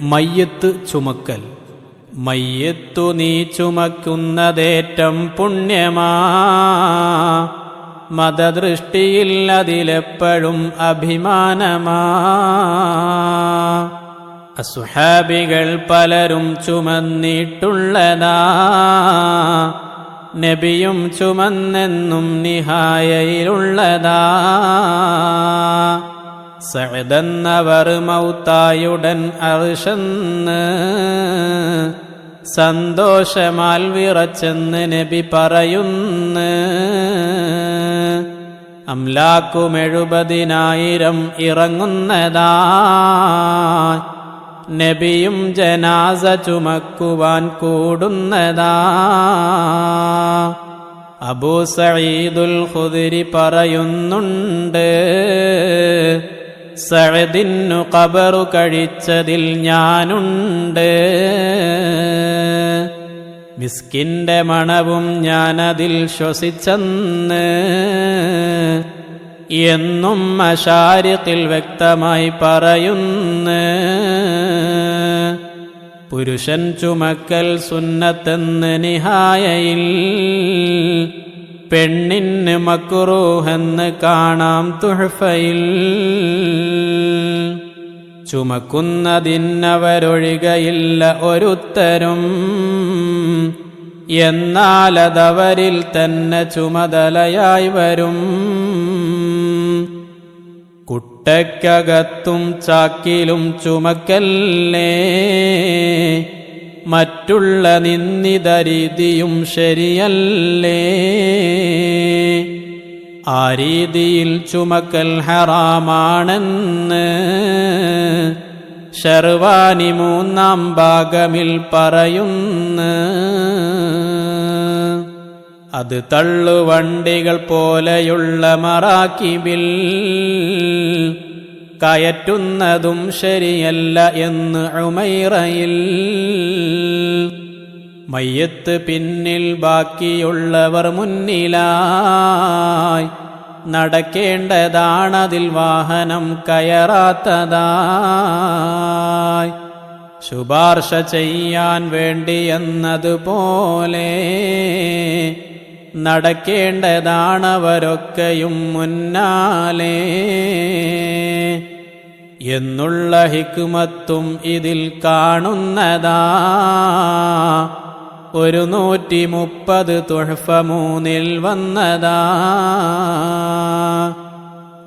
മയ്യത്ത് ചുമക്കൽ. മയ്യത്തു നീ ചുമക്കുന്നതേറ്റം പുണ്യമാ. മതദൃഷ്ടിയിൽ അതിലെപ്പോഴും അഭിമാനമാ. അസുഹാബികൾ പലരും ചുമന്നിട്ടുള്ളതാ. നബിയും ചുമന്നെന്നും നിഹായയിലുള്ളതാ. സഅദന്നവർ മൗത്തായുടൻ അർഷന്ന് സന്തോഷമാൽ വിറച്ചെന്ന് നബി പറയുന്നു. അംലാക്കുമെഴുപതിനായിരം ഇറങ്ങുന്നതാ. നബിയും ജനാസ ചുമക്കുവാൻ കൂടുന്നതാ. അബൂ സഈദുൽ ഖുദരി പറയുന്നുണ്ട് സഅദിന്നു കബറു കഴിച്ചതിൽ ഞാനുണ്ട്. മിസ്കിന്റെ മണവും ഞാനതിൽ ശ്വസിച്ചെന്ന്. എന്നും അശാരിത്തിൽ വ്യക്തമായി പറയുന്നു. പുരുഷൻ ചുമക്കൽ സുന്നത്തെന്ന് നിഹായയിൽ പെണ്ണിന് മക്കുറൂഹെന്ന് കാണാം തുഹഫയിൽ. ചുമക്കുന്നതിന്നവരൊഴികയില്ല ഒരുത്തരും. എന്നാലതവരിൽ തന്നെ ചുമതലയായി വരും. കുട്ടയ്ക്കകത്തും ചാക്കിലും ചുമക്കല്ലേ? മറ്റുള്ള നിന്ദിതരീതിയും ശരിയല്ലേ? ആ രീതിയിൽ ചുമക്കൽ ഹറാമാണെന്ന് ശർവാനി മൂന്നാം ഭാഗമിൽ പറയുന്നു. അത് തള്ളുവണ്ടികൾ പോലെയുള്ള മറാക്കിബിൽ കയറ്റുന്നതും ശരിയല്ല എന്ന് ഉമൈറയിൽ. മയ്യത്ത് പിന്നിൽ ബാക്കിയുള്ളവർ മുന്നിലായി. നടക്കേണ്ടതാണതിൽ വാഹനം കയറാത്തതായി. ശുപാർശ ചെയ്യാൻ വേണ്ടി എന്നതുപോലെ നടക്കേണ്ടതാണവരൊക്കെയും മുന്നാലേ. എന്നുള്ള ഹിക്കുമത്തും ഇതിൽ കാണുന്നതാ. ഒരു നൂറ്റി മുപ്പത് തുഴഫ മൂന്നിൽ വന്നതാ.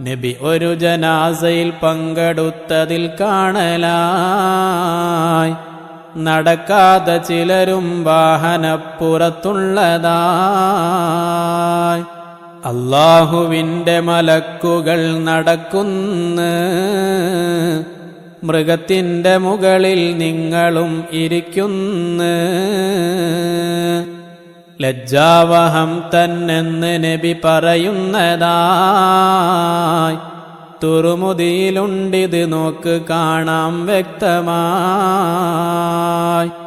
നബി ഒരു ജനാസയിൽ പങ്കെടുത്തതിൽ കാണലായി. നടക്കാതെ ചിലരും വാഹനപ്പുറത്തുള്ളതായി. അള്ളാഹുവിന്റെ മലക്കുകൾ നടക്കുന്നു. മൃഗത്തിന്റെ മുകളിൽ നിങ്ങളും ഇരിക്കുന്നു. ലജ്ജാവഹം തന്നെന്ന് നബി പറയുന്നതായി. തുറുമുതിയിലുണ്ടിത് നോക്ക് കാണാം വ്യക്തമായി.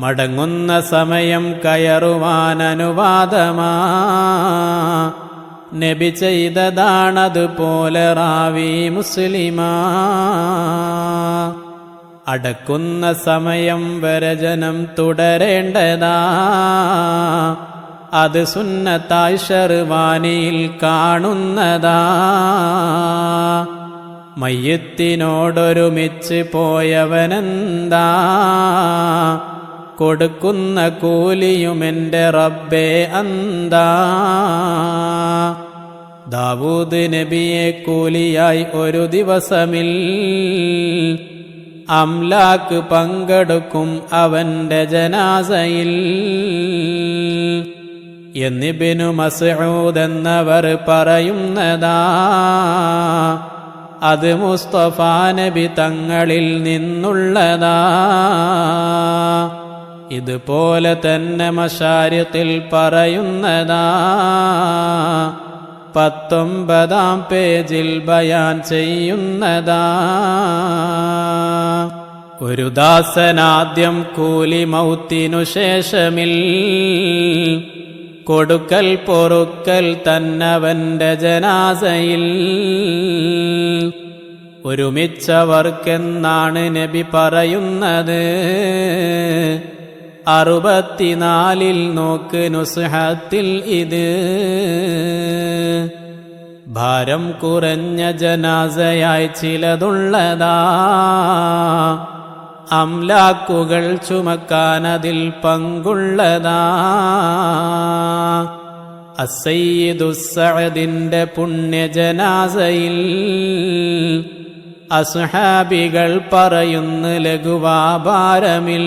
മടങ്ങുന്ന സമയം കയറുവാനനുവാദമാ. നബി ചെയ്തതാണതുപോലെ റാവി മുസ്ലിമാ. അടക്കുന്ന സമയം വരെ ജനം തുടരേണ്ടതാ. അത് സുന്നത്തായി ഷെറുവാനിയിൽ കാണുന്നതാ. മയ്യത്തിനോടൊരുമിച്ച് പോയവനെന്താ? കൊടുക്കുന്ന കൂലിയുമെന്റെ റബ്ബേ അന്താ. ദാവൂദ് നബിയെ കൂലിയായി ഒരു ദിവസമിൽ അംലാക്ക് പങ്കെടുക്കും അവന്റെ ജനാസയിൽ. എന്നിബിനു മസൂദ് എന്നവർ പറയുന്നതാ അത് മുസ്തഫ നബി തങ്ങളിൽ നിന്നുള്ളതാ. ഇതുപോലെ തന്നെ മശാര്യത്തിൽ പറയുന്നതാ. പത്തൊമ്പതാം പേജിൽ ബയാൻ ചെയ്യുന്നതാ. ഒരു ദാസനാദ്യം കൂലി മൗത്തിനു ശേഷമിൽ കൊടുക്കൽ പൊറുക്കൽ തന്നവന്റെ ജനാസയിൽ. ഒരുമിച്ചവർക്കെന്നാണ് നബി പറയുന്നത്. അറുപത്തിനാലിൽ നോക്ക് നുസ്ഹത്തിൽ ഇത്. ഭാരം കുറഞ്ഞ ജനാസയായി ചിലതുള്ളതാ. അംലാക്കുകൾ ചുമക്കാനതിൽ പങ്കുള്ളതാ. അസയ്യിദുസഅദിന്റെ പുണ്യജനാസയിൽ അസുഹാബികൾ പറയുന്നു ലഘുവാഭാരമിൽ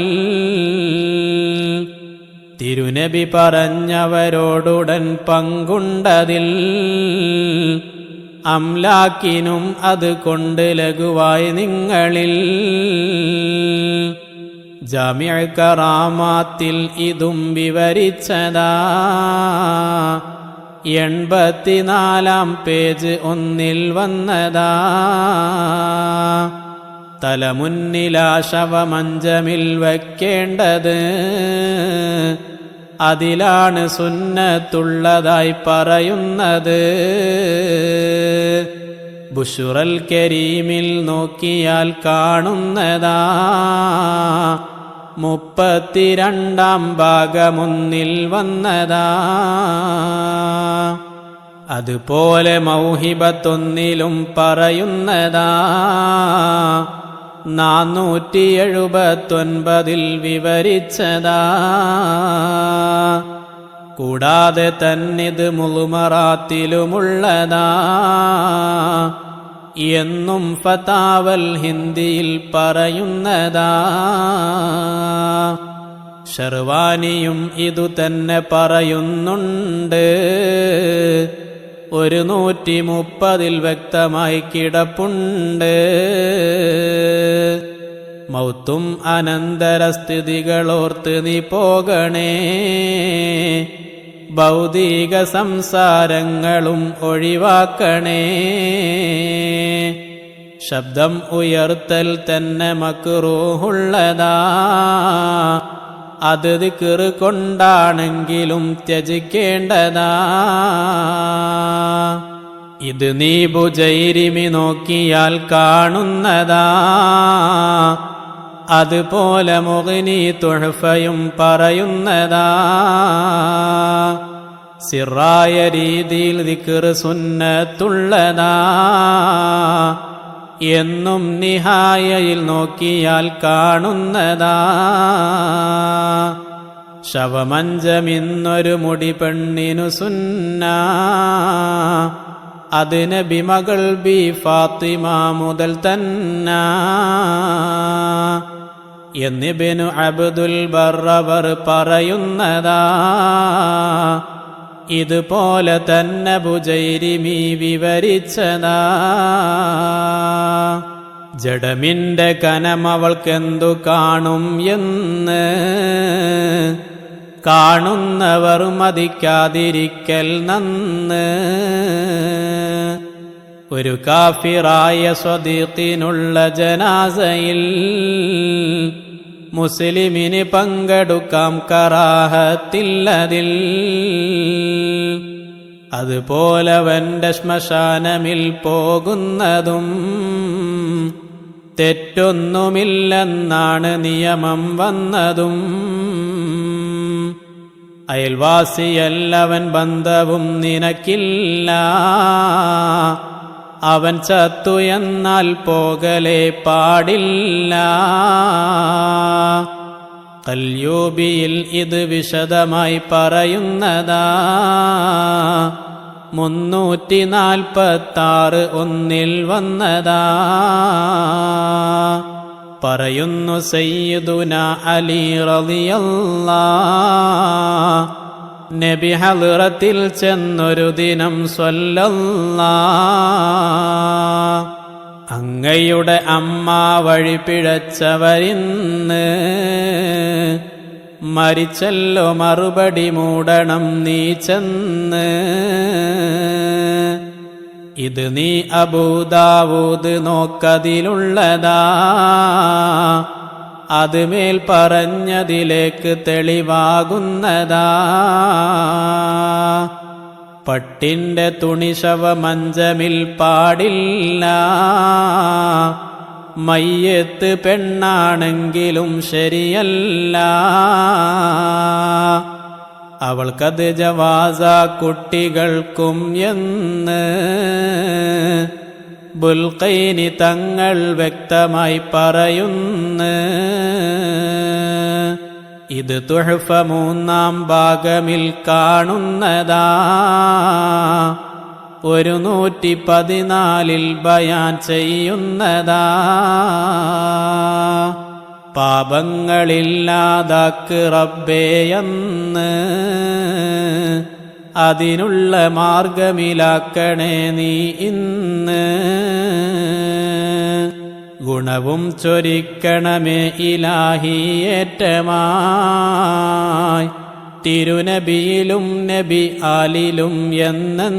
തിരുനബി പറഞ്ഞവരോടുടൻ പങ്കുണ്ടതിൽ. അംലാക്കിനും അത് കൊണ്ട് ലഘുവായി നിങ്ങളിൽ. ജാമ്യ കറാമാത്തിൽ ഇതും വിവരിച്ചതാ. എൺപത്തിനാലാം പേജ് ഒന്നിൽ വന്നതാ. തലമുന്നിലാശവമഞ്ചമിൽ വയ്ക്കേണ്ടത് അതിലാണ് സുന്നത്തുള്ളതായി പറയുന്നത്. ബുഷുറൽ കരീമിൽ നോക്കിയാൽ കാണുന്നതാ. മുപ്പത്തിരണ്ടാം ഭാഗമൊന്നിൽ വന്നതാ. അതുപോലെ മൗഹിബത്തൊന്നിലും പറയുന്നതാ. നാനൂറ്റി എഴുപത്തൊൻപതിൽ വിവരിച്ചതാ. കൂടാതെ തന്നിത് മുളുമറാത്തിലുമുള്ളതാ. എന്നും ഫതാവൽ ഹിന്ദിയിൽ പറയുന്നതാ. ഷർവാനിയും ഇതു തന്നെ പറയുന്നുണ്ട്. ഒരു നൂറ്റി മുപ്പതിൽ വ്യക്തമായി കിടപ്പുണ്ട്. മൗത്തും അനന്തരസ്ഥിതികളോർത്ത് നീ പോകണേ. ഭൗതിക സംസാരങ്ങളും ഒഴിവാക്കണേ. ശബ്ദം ഉയർത്തൽ തന്നെ മക്രൂഹുള്ളതാ. അത് ദിക്കറ് കൊണ്ടാണെങ്കിലും ത്യജിക്കേണ്ടതാ. ഇത് നീ ബുജൈരിമി നോക്കിയാൽ കാണുന്നതാ. അതുപോലെ മുഗനി തുഹഫയും പറയുന്നതാ. സിറായ രീതിയിൽ ദിക്കറ് സുന്നത്തുള്ളതാ. എന്നും നിഹായയിൽ നോക്കിയാൽ കാണുന്നതാ. ശവമഞ്ചമിന്നൊരു മുടി പെണ്ണിനു സുന്ന. അതിന് ബിമകൾ ബി ഫാത്തിമ മുതൽ തന്ന. എന്നിബിനു അബ്ദുൽ ബറവർ പറയുന്നതാ ഇതുപോലെ തന്നെ ബുജൈരിമി വിവരിച്ചതാ. ജഡമിന്റെ കനമവൾക്കെന്തു കാണും എന്ന് കാണുന്നവർ മതിക്കാതിരിക്കൽ നന്ന്. ഒരു കാഫിറായ സ്വദീത്തിനുള്ള ജനാസയിൽ മുസ്ലിമിന് പങ്കെടുക്കാം കറാഹത്തില്ലതിൽ. അതുപോലെ വന്റെ ശ്മശാനമിൽ പോകുന്നതും തെറ്റൊന്നുമില്ലെന്നാണ് നിയമം വന്നതും. അയൽവാസിയല്ലവൻ ബന്ധവും നിനക്കില്ല. അവൻ ചത്തു എന്നാൽ പോകലേ പാടില്ല. കല്യൂബിയിൽ ഇത് വിശദമായി പറയുന്നതാ. മുന്നൂറ്റി നാൽപ്പത്താറ് ഒന്നിൽ വന്നതാ. പറയുന്നു സയ്യിദുന അലി റളിയല്ലാ നബി ഹലറത്തിൽ ചെന്നൊരു ദിനം സ്വല്ലല്ലാ. അങ്ങയുടെ അമ്മ വഴി പിഴച്ചവരിന്ന് മരിച്ചല്ലോ മറുപടി മൂടണം നീ ചെന്ന്. ഇത് നീ അബൂദാവൂത് നോക്കതിലുള്ളതാ. അത് മേൽ പറഞ്ഞതിലേക്ക് തെളിവാകുന്നതാ. പട്ടിന്റെ തുണിശവ മഞ്ചമിൽ പാടില്ല. മയ്യത്ത് പെണ്ണാണെങ്കിലും ശരിയല്ല. അവൾക്കത് ജവാസ കുട്ടികൾക്കും എന്ന്. ബുൽഖൈനി തങ്ങൾ വ്യക്തമായി പറയുന്നു. ഇത് തുഹഫ മൂന്നാം ഭാഗമിൽ കാണുന്നതാ. ഒരു നൂറ്റി പതിനാലിൽ ബയാൻ ചെയ്യുന്നതാ. പാപങ്ങളില്ലാതാക്ക് റബ്ബേയെന്ന് അതിനുള്ള മാർഗമിലാക്കണേ നീ ഇന്ന്. ഗുണവും ചൊരിക്കണമേ ഇലാഹിയേറ്റമായി തിരുനബിയിലും നബി ആലിലും എന്നെന്നുമായി